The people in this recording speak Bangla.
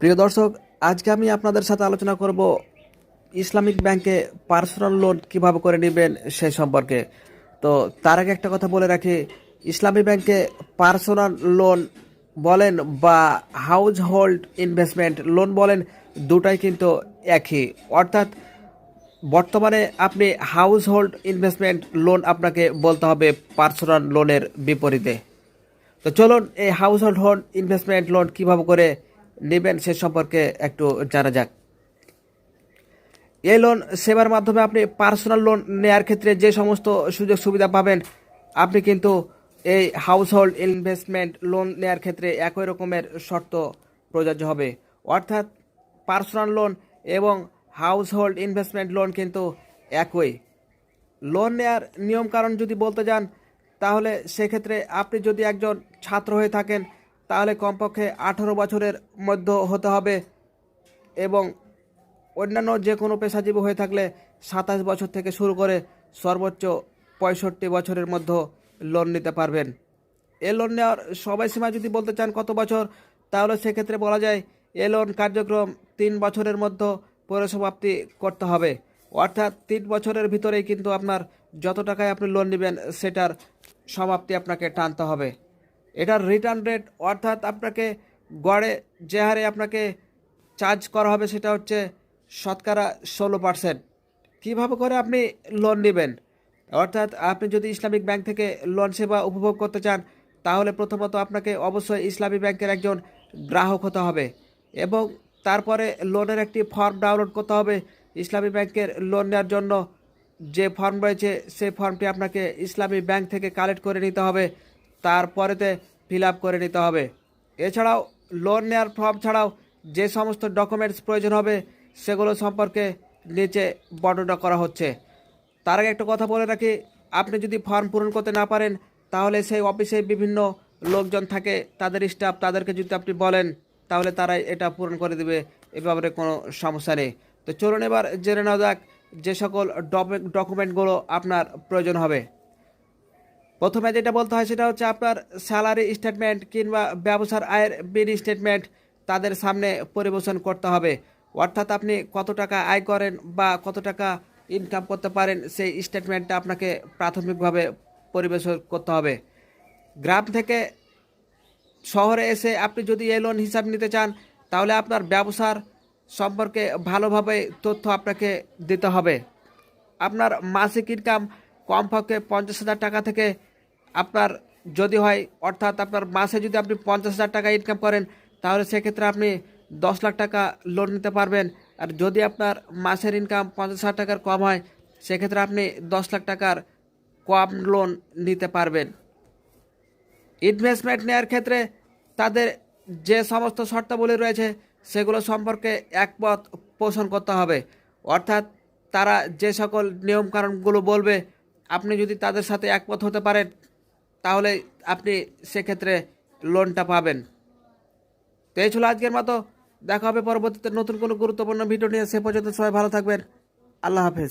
প্রিয় দর্শক, আজকে আমি আপনাদের সাথে আলোচনা করব ইসলামিক ব্যাংকে পার্সোনাল লোন কীভাবে করে নেবেন সে সম্পর্কে। তো তার আগে একটা কথা বলে রাখি, ইসলামী ব্যাংকে পার্সোনাল লোন বলেন বা হাউজ হোল্ড ইনভেস্টমেন্ট লোন বলেন, দুটাই কিন্তু একই। অর্থাৎ বর্তমানে আপনি হাউস হোল্ড ইনভেস্টমেন্ট লোন আপনাকে বলতে হবে পার্সোনাল লোনের বিপরীতে। তো চলুন এই household hold investment loan কীভাবে করে নেবেন সে সম্পর্কে একটু জানা যাক। এই লোন সেবার মাধ্যমে আপনি পার্সোনাল লোন নেয়ার ক্ষেত্রে যে সমস্ত সুযোগ সুবিধা পাবেন, আপনি কিন্তু এই হাউস হোল্ড ইনভেস্টমেন্ট লোন নেয়ার ক্ষেত্রে একই রকমের শর্ত প্রযোজ্য হবে। অর্থাৎ পার্সোনাল লোন এবং হাউস হোল্ড ইনভেস্টমেন্ট লোন কিন্তু একই। লোন নেয়ার নিয়ম কারণ যদি বলতে যান, তাহলে সেক্ষেত্রে আপনি যদি একজন ছাত্র হয়ে থাকেন তাহলে কমপক্ষে আঠারো বছরের মধ্যে হতে হবে এবং অন্যান্য যে কোনো পেশাজীবী হয়ে থাকলে সাতাশ বছর থেকে শুরু করে সর্বোচ্চ পঁয়ষট্টি বছরের মধ্যে লোন নিতে পারবেন। এ লোন নেওয়ার সময়সীমা যদি বলতে চান কত বছর, তাহলে সেক্ষেত্রে বলা যায় এ লোন কার্যক্রম তিন বছরের মধ্যে পরিসমাপ্তি করতে হবে। অর্থাৎ তিন বছরের ভিতরেই কিন্তু আপনার যত টাকায় আপনি লোন নেবেন, সেটার সমাপ্তি আপনাকে টানতে হবে। এটার রিটার্ন রেট অর্থাৎ আপনাকে গড়ে যে হারে আপনাকে চার্জ করা হবে সেটা হচ্ছে শতকরা ষোলো পার্সেন্ট কীভাবে করে আপনি লোন নেবেন? অর্থাৎ আপনি যদি ইসলামিক ব্যাংক থেকে লোন সেবা উপভোগ করতে চান, তাহলে প্রথমত আপনাকে অবশ্যই ইসলামী ব্যাংকের একজন গ্রাহক হতে হবে এবং তারপরে লোনের একটি ফর্ম ডাউনলোড করতে হবে। ইসলামী ব্যাংকের লোন নেওয়ার জন্য যে ফর্ম রয়েছে, সেই ফর্মটি আপনাকে ইসলামী ব্যাংক থেকে কালেক্ট করে নিতে হবে। তারপরেতে ফিল করে নিতে হবে। এছাড়াও লোন নেওয়ার ফর্ম ছাড়াও যে সমস্ত ডকুমেন্টস প্রয়োজন হবে, সেগুলো সম্পর্কে নিচে বর্ণনা করা হচ্ছে। তার আগে একটা কথা বলে রাখি, আপনি যদি ফর্ম পূরণ করতে না পারেন, তাহলে সেই অফিসে বিভিন্ন লোকজন থাকে, তাদের স্টাফ তাদেরকে যদি আপনি বলেন, তাহলে তারাই এটা পূরণ করে দেবে, এ ব্যাপারে কোনো সমস্যা নেই। তো চলুন এবার জেনে নেওয়া যাক যে সকল ডকুমেন্টগুলো আপনার প্রয়োজন হবে। প্রথমে যেটা বলতে হয় সেটা হচ্ছে আপনার স্যালারি স্টেটমেন্ট কিংবা ব্যবসার আয়ের বিডি স্টেটমেন্ট তাদের সামনে পরিবেশন করতে হবে। অর্থাৎ আপনি কত টাকা আয় করেন বা কত টাকা ইনকাম করতে পারেন সেই স্টেটমেন্টটা আপনাকে প্রাথমিকভাবে পরিবেশন করতে হবে। গ্রাম থেকে শহরে এসে আপনি যদি এই লোন হিসাব নিতে চান, তাহলে আপনার ব্যবসার সম্পর্কে ভালোভাবে তথ্য আপনাকে দিতে হবে। আপনার মাসিক ইনকাম কমপক্ষে পঞ্চাশ হাজার টাকা থেকে আপনার যদি হয়, অর্থাৎ আপনার মাসে যদি আপনি পঞ্চাশ হাজার টাকা ইনকাম করেন, তাহলে সেক্ষেত্রে আপনি দশ লাখ টাকা লোন নিতে পারবেন। আর যদি আপনার মাসের ইনকাম পঞ্চাশ হাজার টাকার কম হয়, সেক্ষেত্রে আপনি দশ লাখ টাকার কম লোন নিতে পারবেন। ইনভেস্টমেন্ট নেওয়ার ক্ষেত্রে তাদের যে সমস্ত শর্তাবলী রয়েছে, সেগুলো সম্পর্কে একমত পোষণ করতে হবে। অর্থাৎ তারা যে সকল নিয়মকানুনগুলো বলবে, আপনি যদি তাদের সাথে একমত হতে পারেন তাহলে আপনি সেক্ষেত্রে লোনটা পাবেন। তো এই ছিল আজকের মতো। দেখা হবে পরবর্তীতে নতুন কোনো গুরুত্বপূর্ণ ভিডিও নিয়ে। সে পর্যন্ত সবাই ভালো থাকবেন। আল্লাহ হাফেজ।